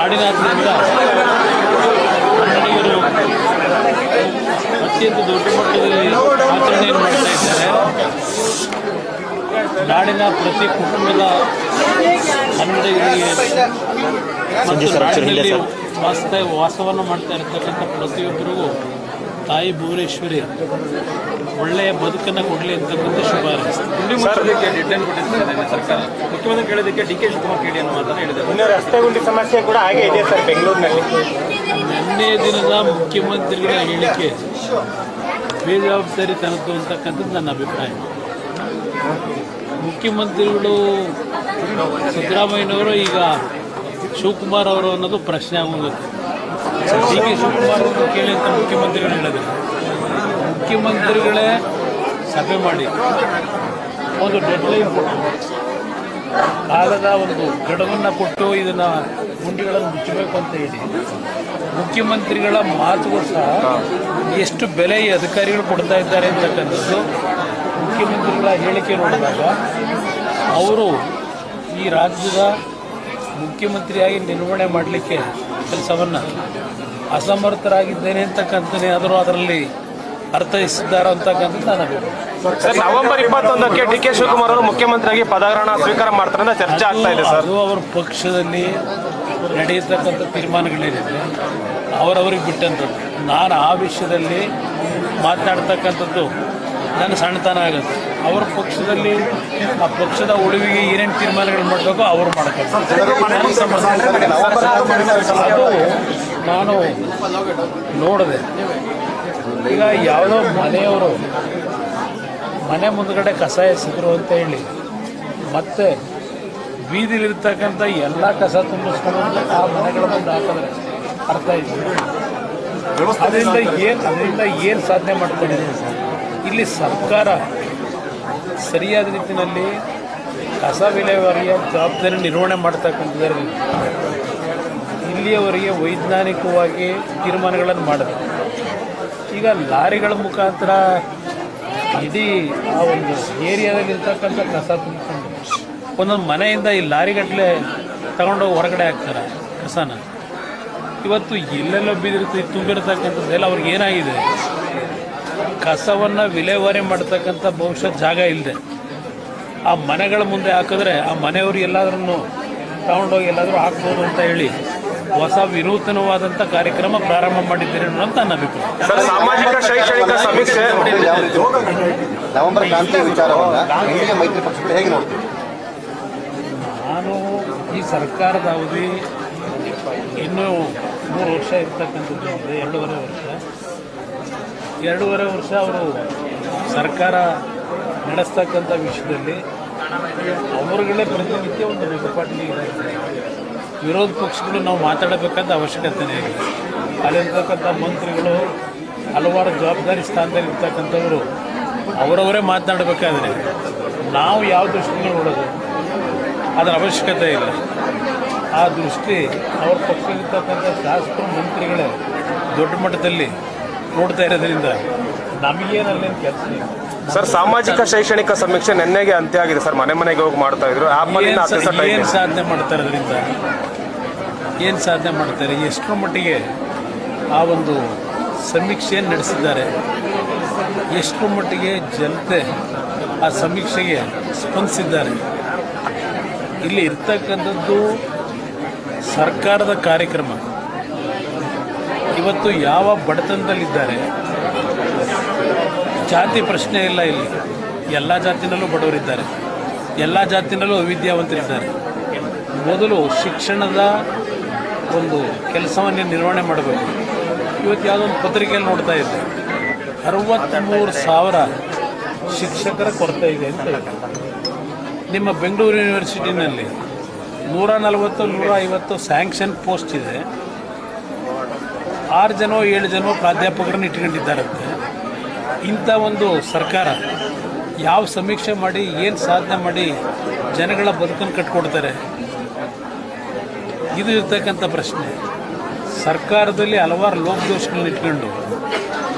ನಾಡಿನಾದ್ಯಂತ ಕನ್ನಡಿಗರು ಅತ್ಯಂತ ದೊಡ್ಡ ಮಟ್ಟದಲ್ಲಿ ಆಚರಣೆಯನ್ನು ಮಾಡ್ತಾ ಇದ್ದಾರೆ. ನಾಡಿನ ಪ್ರತಿ ಕುಟುಂಬದ ಕನ್ನಡಿಗರಿಗೆ ವಾಸವನ್ನು ಮಾಡ್ತಾ ಇರತಕ್ಕಂಥ ಪ್ರತಿಯೊಬ್ಬರಿಗೂ ತಾಯಿ ಭುವನೇಶ್ವರಿ ಒಳ್ಳೆಯ ಬದುಕನ್ನು ಕೊಡಲಿ ಅಂತಕ್ಕಂಥ ಶುಭ ಹಾರೈಸ್ತೀನಿ. ಗುಂಡಿ ಮುಚ್ಚೋದಕ್ಕೆ ಡೆಡ್ಲೈನ್ ಕೊಟ್ಟಿದ್ದಾರೆ ಸರ್ಕಾರ. ಮುಖ್ಯಮಂತ್ರಿ ಕೇಳೋದಕ್ಕೆ ಡಿ ಕೆ ಶಿವಕುಮಾರ್ ಕೇಳಿ ಅನ್ನೋ ಮಾತನ್ನು ಹೇಳಿದ್ದಾರೆ. ಇನ್ನು ರಸ್ತೆ ಗುಂಡಿ ಸಮಸ್ಯೆ ಕೂಡ ಹಾಗೆ ಇದೆ ಸರ್ ಬೆಂಗಳೂರಿನಲ್ಲಿ. ನಿನ್ನೆ ದಿನದ ಮುಖ್ಯಮಂತ್ರಿಗಳ ಹೇಳಿಕೆ ಬೇಜವಾಬ್ದಾರಿತನದ್ದು ಅಂತಕ್ಕಂಥದ್ದು ನನ್ನ ಅಭಿಪ್ರಾಯ. ಮುಖ್ಯಮಂತ್ರಿಗಳು ಸಿದ್ದರಾಮಯ್ಯನವರು ಈಗ ಶಿವಕುಮಾರ್ ಅವರು ಅನ್ನೋದು ಪ್ರಶ್ನೆ ಆಗೋಗುತ್ತೆ ಡಿ ಕೆ ಶಿವಕುಮಾರ್ ಕೇಳಿ ಅಂತ ಮುಖ್ಯಮಂತ್ರಿಗಳು ಹೇಳಿದ್ರು. ಮುಖ್ಯಮಂತ್ರಿಗಳೇ ಸಭೆ ಮಾಡಿ. ಒಂದು ಡೆಡ್ಲೈನ್ ಕೊಟ್ಟು ಕಾಲದ ಒಂದು ಗಡುವನ್ನು ಕೊಟ್ಟು ಇದನ್ನು ಗುಂಡಿಗಳನ್ನು ಮುಚ್ಚಬೇಕು ಅಂತ ಹೇಳಿ. ಮುಖ್ಯಮಂತ್ರಿಗಳ ಮಾತುಗಳು ಸಹ ಎಷ್ಟು ಬೆಲೆ ಈ ಅಧಿಕಾರಿಗಳು ಕೊಡ್ತಾ ಇದ್ದಾರೆ ಅಂತಕ್ಕಂಥದ್ದು ಮುಖ್ಯಮಂತ್ರಿಗಳ ಹೇಳಿಕೆ ನೋಡಿದಾಗ, ಅವರು ಈ ರಾಜ್ಯದ ಮುಖ್ಯಮಂತ್ರಿಯಾಗಿ ನಿರ್ವಹಣೆ ಮಾಡಲಿಕ್ಕೆ ಕೆಲಸವನ್ನು ಅಸಮರ್ಥರಾಗಿದ್ದೇನೆ ಅಂತಕ್ಕಂಥನೇ ಆದರೂ ಅದರಲ್ಲಿ ಅರ್ಥೈಸಿದ್ದಾರೆ ಅಂತಕ್ಕಂಥ ನವೆಂಬರ್ ಇಪ್ಪತ್ತೊಂದಕ್ಕೆ ಡಿ ಕೆ ಶಿವಕುಮಾರ್ ಅವರು ಮುಖ್ಯಮಂತ್ರಿಯಾಗಿ ಪದಗ್ರಹಣ ಸ್ವೀಕಾರ ಮಾಡ್ತಾರೆ ಅಂತ ಚರ್ಚೆ ಆಗ್ತಾ ಇದೆ ಸರ್. ಅದು ಅವರ ಪಕ್ಷದಲ್ಲಿ ನಡೆಯತಕ್ಕಂಥ ತೀರ್ಮಾನಗಳೇನಿದೆ ಅವರವ್ರಿಗೆ ಬಿಟ್ಟಂಥದ್ದು. ನಾನು ಆ ವಿಷಯದಲ್ಲಿ ಮಾತನಾಡ್ತಕ್ಕಂಥದ್ದು ನನ್ನ ಸಣ್ಣತನ ಆಗುತ್ತೆ. ಅವರ ಪಕ್ಷದಲ್ಲಿ ಆ ಪಕ್ಷದ ಉಳಿವಿಗೆ ಏನೇನು ತೀರ್ಮಾನಗಳು ಮಾಡಬೇಕು ಅವರು ಮಾಡ್ತಾರೆ. ಅದು ನಾನು ನೋಡಿದೆ. ಈಗ ಯಾವುದೋ ಮನೆಯವರು ಮನೆ ಮುಂದ್ಗಡೆ ಕಸ ಎಸಿದ್ರು ಅಂತ ಹೇಳಿ ಮತ್ತೆ ಬೀದಿಲಿರ್ತಕ್ಕಂಥ ಎಲ್ಲ ಕಸ ತುಂಬಿಸ್ಕೊಂಡು ಆ ಮನೆಗಳ ಮುಂದೆ ಹಾಕಿದ್ರೆ ಅರ್ಥ ಆಯ್ತು. ಅದರಿಂದ ಏನು ಅದರಿಂದ ಏನು ಸಾಧನೆ ಮಾಡ್ಕೊಂಡಿದ್ದೀನಿ ಸರ್? ಇಲ್ಲಿ ಸರ್ಕಾರ ಸರಿಯಾದ ರೀತಿಯಲ್ಲಿ ಕಸ ವಿಲೇವಾರಿಯ ಜವಾಬ್ದಾರಿ ನಿರ್ವಹಣೆ ಮಾಡ್ತಕ್ಕಂಥದ್ರಲ್ಲಿ ಇಲ್ಲಿಯವರೆಗೆ ವೈಜ್ಞಾನಿಕವಾಗಿ ತೀರ್ಮಾನಗಳನ್ನು ಮಾಡಿದೆ ಈಗ ಲಾರಿಗಳ ಮುಖಾಂತರ ಇಡೀ ಆ ಒಂದು ಏರಿಯಾದಲ್ಲಿ ಇರ್ತಕ್ಕಂಥ ಕಸ ತುಂಬಿಕೊಂಡು ಒಂದೊಂದು ಮನೆಯಿಂದ ಈ ಲಾರಿಗಟ್ಟಲೆ ತಗೊಂಡೋಗಿ ಹೊರಗಡೆ ಹಾಕ್ತಾರೆ ಕಸನ. ಇವತ್ತು ಎಲ್ಲೆಲ್ಲೋ ಬಿದ್ದಿರ್ತೀವಿ ತುಂಬಿರ್ತಕ್ಕಂಥದ್ದೆಲ್ಲ ಅವ್ರಿಗೆ ಏನಾಗಿದೆ? ಕಸವನ್ನು ವಿಲೇವಾರಿ ಮಾಡ್ತಕ್ಕಂಥ ಬಹುಶಃ ಜಾಗ ಇಲ್ಲದೆ ಆ ಮನೆಗಳ ಮುಂದೆ ಹಾಕಿದ್ರೆ ಆ ಮನೆಯವರು ಎಲ್ಲಾದ್ರೂ ತಗೊಂಡೋಗಿ ಎಲ್ಲಾದರೂ ಹಾಕ್ಬೋದು ಅಂತ ಹೇಳಿ ಹೊಸ ವಿನೂತನವಾದಂಥ ಕಾರ್ಯಕ್ರಮ ಪ್ರಾರಂಭ ಮಾಡಿದ್ದೀರಿ ಅಂತ ನನ್ನ ಅಭಿಪ್ರಾಯ. ಸರ್ ಸಾಮಾಜಿಕ ಶೈಕ್ಷಣಿಕ ಸಮೀಕ್ಷೆ? ನವೆಂಬರ್ ಕ್ರಾಂತಿ ವಿಚಾರವನ್ನ ಇಂಡಿಯಾ ಮೈತ್ರಿ ಪಕ್ಷಗಳು ಹೇಗೆ ನೋಡ್ತೀವಿ ನಾನು ಈ ಸರ್ಕಾರದ ಅವಧಿ ಇನ್ನೂ ಮೂರು ವರ್ಷ ಇರ್ತಕ್ಕಂಥದ್ದು ಎರಡೂವರೆ ವರ್ಷ. ಎರಡೂವರೆ ವರ್ಷ ಅವರು ಸರ್ಕಾರ ನಡೆಸ್ತಕ್ಕಂಥ ವಿಷಯದಲ್ಲಿ ಅವರುಗಳೇ ಪ್ರತಿನಿತ್ಯ ಒಂದು ರೆಗುಪಾಟಿಗೆ ವಿರೋಧ ಪಕ್ಷಗಳು ನಾವು ಮಾತಾಡಬೇಕಂತ ಅವಶ್ಯಕತೆನೇ ಇದೆ ಅಲ್ಲಿರ್ತಕ್ಕಂಥ ಮಂತ್ರಿಗಳು ಹಲವಾರು ಜವಾಬ್ದಾರಿ ಸ್ಥಾನದಲ್ಲಿ ಇರ್ತಕ್ಕಂಥವರು ಅವರವರೇ ಮಾತನಾಡಬೇಕಾದ್ರೆ ನಾವು ಯಾವ ದೃಷ್ಟಿಯಿಂದ ನೋಡೋದು? ಅದರ ಅವಶ್ಯಕತೆ ಇಲ್ಲ. ಆ ದೃಷ್ಟಿ ಅವ್ರ ಪಕ್ಷದಲ್ಲಿರ್ತಕ್ಕಂಥ ಶಾಸಕರು, ಮಂತ್ರಿಗಳೇ ದೊಡ್ಡ ಮಟ್ಟದಲ್ಲಿ ನೋಡ್ತಾ ಇರೋದ್ರಿಂದ ನಮಗೇನಲ್ಲೇನು ಕೆಲಸ ಸರ್ ಸಾಮಾಜಿಕ ಶೈಕ್ಷಣಿಕ ಸಮೀಕ್ಷೆ ನೆನ್ನೆಗೆ ಅಂತ್ಯ ಆಗಿದೆ ಸರ್. ಮನೆ ಮನೆಗೆ ಹೋಗಿ ಮಾಡ್ತಾ ಇದ್ರು. ಏನು ಸಾಧನೆ ಮಾಡ್ತಾ ಇರೋದ್ರಿಂದ? ಏನು ಸಾಧನೆ ಮಾಡ್ತಾರೆ ಎಷ್ಟರ ಮಟ್ಟಿಗೆ ಆ ಒಂದು ಸಮೀಕ್ಷೆಯನ್ನು ನಡೆಸಿದ್ದಾರೆ. ಎಷ್ಟರ ಮಟ್ಟಿಗೆ ಜನತೆ ಆ ಸಮೀಕ್ಷೆಗೆ ಸ್ಪಂದಿಸಿದ್ದಾರೆ. ಇಲ್ಲಿ ಇರ್ತಕ್ಕಂಥದ್ದು ಸರ್ಕಾರದ ಕಾರ್ಯಕ್ರಮ. ಇವತ್ತು ಯಾವ ಬಡತನದಲ್ಲಿದ್ದಾರೆ? ಜಾತಿ ಪ್ರಶ್ನೆ ಇಲ್ಲ ಇಲ್ಲಿ. ಎಲ್ಲ ಜಾತಿನಲ್ಲೂ ಬಡವರಿದ್ದಾರೆ. ಎಲ್ಲ ಜಾತಿನಲ್ಲೂ ಅವಿದ್ಯಾವಂತರಿದ್ದಾರೆ. ಮೊದಲು ಶಿಕ್ಷಣದ ಒಂದು ಕೆಲಸವನ್ನು ನಿರ್ವಹಣೆ ಮಾಡಬೇಕು. ಇವತ್ತು ಯಾವುದೊಂದು ಪತ್ರಿಕೆಯಲ್ಲಿ ನೋಡ್ತಾ ಇದ್ದೆ. ಅರವತ್ತ್ಮೂರು ಸಾವಿರ ಶಿಕ್ಷಕರ ಕೊರತೆ ಇದೆ ಅಂತ ನಿಮ್ಮ ಬೆಂಗಳೂರು ಯೂನಿವರ್ಸಿಟಿನಲ್ಲಿ ನೂರ ನಲವತ್ತು, ನೂರ ಐವತ್ತು ಸ್ಯಾಂಕ್ಷನ್ ಪೋಸ್ಟ್ ಇದೆ. ಆರು ಜನ ಏಳು ಜನ ಪ್ರಾಧ್ಯಾಪಕರನ್ನು ಇಟ್ಕೊಂಡಿದ್ದಾರಂತೆ. ಇಂಥ ಒಂದು ಸರ್ಕಾರ ಯಾವ ಸಮೀಕ್ಷೆ ಮಾಡಿ, ಏನು ಸಾಧನೆ ಮಾಡಿ ಜನಗಳ ಬದುಕನ್ನು ಕಟ್ಕೊಡ್ತಾರೆ? ಇದು ಇರ್ತಕ್ಕಂಥ ಪ್ರಶ್ನೆ. ಸರ್ಕಾರದಲ್ಲಿ ಹಲವಾರು ಲೋಪದೋಷಗಳನ್ನ ಇಟ್ಕೊಂಡು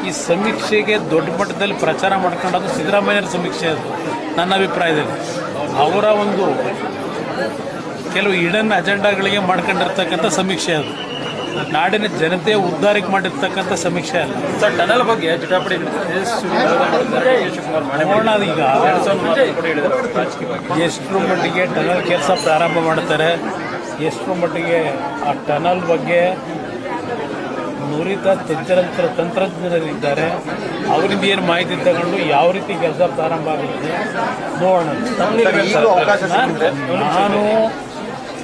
ಈ ಸಮೀಕ್ಷೆಗೆ ದೊಡ್ಡ ಮಟ್ಟದಲ್ಲಿ ಪ್ರಚಾರ ಮಾಡ್ಕೊಂಡು ಅದು ಸಿದ್ದರಾಮಯ್ಯರ ಸಮೀಕ್ಷೆ ಅದು, ನನ್ನ ಅಭಿಪ್ರಾಯದಲ್ಲಿ. ಅವರ ಒಂದು ಕೆಲವು ಇಡನ್ ಅಜೆಂಡಾಗಳಿಗೆ ಮಾಡ್ಕೊಂಡಿರ್ತಕ್ಕಂಥ ಸಮೀಕ್ಷೆ ಅದು. ನಾಡಿನ ಜನತೆಯ ಉದ್ಧಾರಕ್ಕೆ ಮಾಡಿರ್ತಕ್ಕಂಥ ಸಮೀಕ್ಷೆ ಅಲ್ಲ. ಸರ್ ಟನಲ್ ಬಗ್ಗೆ ಜಟಾಪಡಿ ನೋಡೋಣ ಈಗ ಎಷ್ಟರ ಮಟ್ಟಿಗೆ ಟನಲ್ ಕೆಲಸ ಪ್ರಾರಂಭ ಮಾಡ್ತಾರೆ. ಎಷ್ಟರ ಮಟ್ಟಿಗೆ ಆ ಟನಲ್ ಬಗ್ಗೆ ನುರಿತ ತಂತ್ರ ತಂತ್ರಜ್ಞರಿದ್ದಾರೆ. ಅವರಿಂದ ಏನು ಮಾಹಿತಿ ತಗೊಂಡು ಯಾವ ರೀತಿ ಕೆಲಸ ಪ್ರಾರಂಭ ಆಗುತ್ತೆ ನೋಡೋಣ. ನಾನು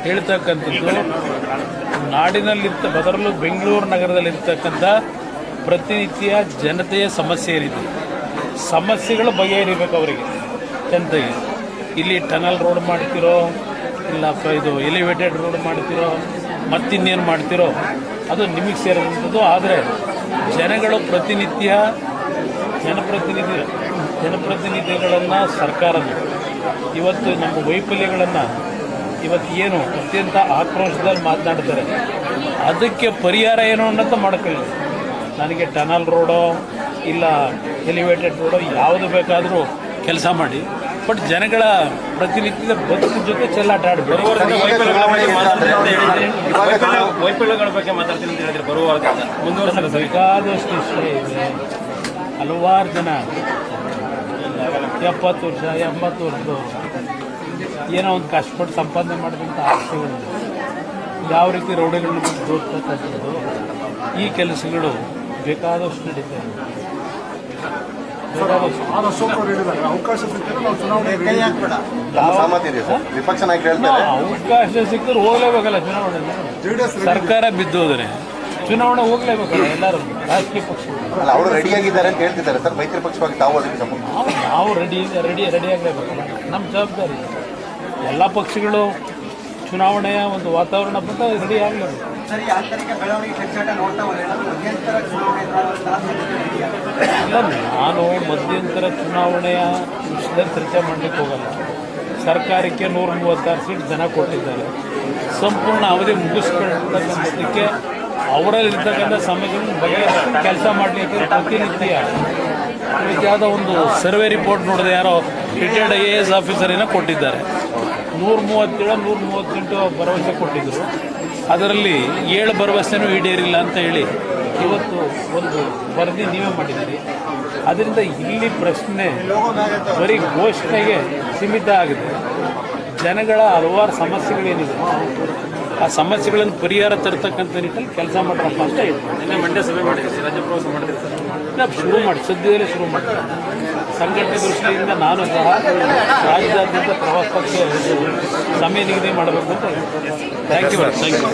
ಹೇಳ್ತಕ್ಕಂಥದ್ದು ನಾಡಿನಲ್ಲಿರ್ತ ಬದರಲ್ಲೂ ಬೆಂಗಳೂರು ನಗರದಲ್ಲಿರ್ತಕ್ಕಂಥ ಪ್ರತಿನಿತ್ಯ ಜನತೆಯ ಸಮಸ್ಯೆ ಏನಿದೆ ಸಮಸ್ಯೆಗಳು ಬಗೆಹರಿಬೇಕು ಅವರಿಗೆ. ಜನತೆಗೆ ಇಲ್ಲಿ ಟನಲ್ ರೋಡ್ ಮಾಡ್ತಿರೋ, ಇಲ್ಲ ಇದು ಎಲಿವೇಟೆಡ್ ರೋಡ್ ಮಾಡ್ತಿರೋ, ಮತ್ತಿನ್ನೇನು ಮಾಡ್ತಿರೋ, ಅದು ನಿಮಗೆ ಸೇರಿದಂಥದ್ದು. ಆದರೆ ಜನಗಳು ಪ್ರತಿನಿತ್ಯ ಜನಪ್ರತಿನಿಧಿ, ಜನಪ್ರತಿನಿಧಿಗಳನ್ನು ಸರ್ಕಾರದ ಇವತ್ತು ನಮ್ಮ ವೈಫಲ್ಯಗಳನ್ನು ಇವತ್ತು ಏನು ಅತ್ಯಂತ ಆಕ್ರೋಶದಲ್ಲಿ ಮಾತನಾಡ್ತಾರೆ ಅದಕ್ಕೆ ಪರಿಹಾರ ಏನು ಅನ್ನೋದು ಮಾಡ್ಕೊಳ್ಳಿ. ನನಗೆ ಟನಲ್ ರೋಡೋ ಇಲ್ಲ ಎಲಿವೇಟೆಡ್ ರೋಡೋ ಯಾವುದು ಬೇಕಾದರೂ ಕೆಲಸ ಮಾಡಿ. ಬಟ್ ಜನಗಳ ಪ್ರತಿನಿತ್ಯದ ಬದುಕು ಜೊತೆ ಚೆಲ್ಲಾಟ ಆಡಬೇಡಿ. ವಾರದಿಂದ ವೈಫಲ್ಯಗಳ ಬಗ್ಗೆ ಮಾತಾಡ್ತೀನಿ ಅಂತ ಹೇಳಿದ್ರೆ ವೈಫಲ್ಯಗಳ ಬಗ್ಗೆ ಮಾತಾಡ್ತೀನಿ ಅಂತ ಹೇಳಿದ್ರೆ ಬರುವ ವಾರದಿಂದ ಮುಂದುವರೆಸಲು ಸರ್ ಬೇಕಾದಷ್ಟು ವಿಷಯ ಇದೆ ಹಲವಾರು ಜನ ಎಪ್ಪತ್ತು ವರ್ಷ ಎಂಬತ್ತು ವರ್ಷದವರು. ಏನೋ ಒಂದು ಕಷ್ಟಪಟ್ಟು ಸಂಪಾದನೆ ಮಾಡಿದಂಥ ಆಸ್ತಿಗಳು ಯಾವ ರೀತಿ ರೌಡಿಗಳನ್ನ ಬಿಟ್ಟು ಈ ಕೆಲಸಗಳು ಬೇಕಾದಷ್ಟು ನಡೀತಾ ಇದೆ. ಅವಕಾಶ ಸಿಕ್ಕರೆ ನಾವು ಚುನಾವಣೆ ನಮ್ಮ ಸರ್. ವಿಪಕ್ಷ ಹೇಳ್ತಾರೆ. ಅವಕಾಶ ಸಿಕ್ಕರು ಹೋಗ್ಲೇಬೇಕಲ್ಲ ಚುನಾವಣೆ? ಸರ್ಕಾರ ಬಿದ್ದೋದ್ರೆ ಚುನಾವಣೆ ಹೋಗ್ಲೇಬೇಕಲ್ಲ ಎಲ್ಲರೂ ರಾಜಕೀಯ ಪಕ್ಷಗಳು. ಅವರು ರೆಡಿ ರೆಡಿಯಾಗಿದ್ದಾರೆ ಅಂತ ಹೇಳ್ತಿದ್ದಾರೆ ಸರ್. ಮೈತ್ರಿ ಪಕ್ಷವಾಗಿ ತಾವು ಅದಕ್ಕೆ ಸಪೋರ್ಟ್ ನಾವು ನಾವು ರೆಡಿ ರೆಡಿ ರೆಡಿ ಆಗಲೇಬೇಕಲ್ಲ. ನಮ್ಮ ಜವಾಬ್ದಾರಿ ಎಲ್ಲ ಪಕ್ಷಗಳು ಚುನಾವಣೆಯ ಒಂದು ವಾತಾವರಣ ಬಂದ ರೆಡಿ ಆಗಲಿಲ್ಲ ಇಲ್ಲ ನಾನು ಮಧ್ಯಂತರ ಚುನಾವಣೆಯ ವಿಷಯದಲ್ಲಿ ಚರ್ಚೆ ಮಾಡಲಿಕ್ಕೆ ಹೋಗಲ್ಲ. ಸರ್ಕಾರಕ್ಕೆ ನೂರ ಮೂವತ್ತಾರು ಸೀಟ್ ಜನ ಕೊಟ್ಟಿದ್ದಾರೆ. ಸಂಪೂರ್ಣ ಅವಧಿ ಮುಗಿಸ್ಕೊಳ್ತಕ್ಕಂಥದ್ದಕ್ಕೆ ಅವರಲ್ಲಿರ್ತಕ್ಕಂಥ ಸಮಸ್ಯೆಗಳನ್ನು ಬಗೆಹರಿಸ್ಕೊಂಡು ಕೆಲಸ ಮಾಡಲಿಕ್ಕೆ ಪ್ರತಿನಿತ್ಯ. ಯಾವುದೋ ಒಂದು ಸರ್ವೆ ರಿಪೋರ್ಟ್ ನೋಡಿದೆ ಯಾರೋ retired I A S officer ಏನೋ ಕೊಟ್ಟಿದ್ದಾರೆ. ನೂರ ಮೂವತ್ತೇಳು ನೂರ ಮೂವತ್ತೆಂಟು ಭರವಸೆ ಕೊಟ್ಟಿದ್ದರು ಅದರಲ್ಲಿ ಏಳು ಭರವಸೆನೂ ಈಡೇರಿಲ್ಲ ಅಂತ ಹೇಳಿ ಇವತ್ತು ಒಂದು ವರದಿ ನೀವೇ ಮಾಡಿದ್ದೀರಿ. ಅದರಿಂದ ಇಲ್ಲಿ ಪ್ರಶ್ನೆ ಬರೀ ಘೋಷಣೆಗೆ ಸೀಮಿತ ಆಗಿದೆ. ಜನಗಳ ಹಲವಾರು ಸಮಸ್ಯೆಗಳೇನಿದೆ ಆ ಸಮಸ್ಯೆಗಳನ್ನು ಪರಿಹಾರ ತರ್ತಕ್ಕಂಥ ನಿಟ್ಟಲ್ಲಿ ಕೆಲಸ ಮಾಡ್ರಪ್ಪ ಅಂತ ಇದೆ. ನಿನ್ನೆ ಮಂಡ್ಯ ಸಭೆ ಮಾಡಿದ್ದೀವಿ ರಾಜ್ಯ ಪ್ರವಾಸ ಶುರು ಮಾಡಿ ಸದ್ಯದಲ್ಲೇ ಶುರು ಮಾಡ್ತಾರೆ ಸಂಘಟನೆ ದೃಷ್ಟಿಯಿಂದ ನಾನು ಸಹ ರಾಜ್ಯಾದ್ಯಂತ ಪ್ರವಾಸಕ್ಕೆ ಸಮಯ ನಿಗದಿ ಮಾಡಬೇಕು ಅಂತ ಥ್ಯಾಂಕ್ ಯು ಥ್ಯಾಂಕ್ ಯು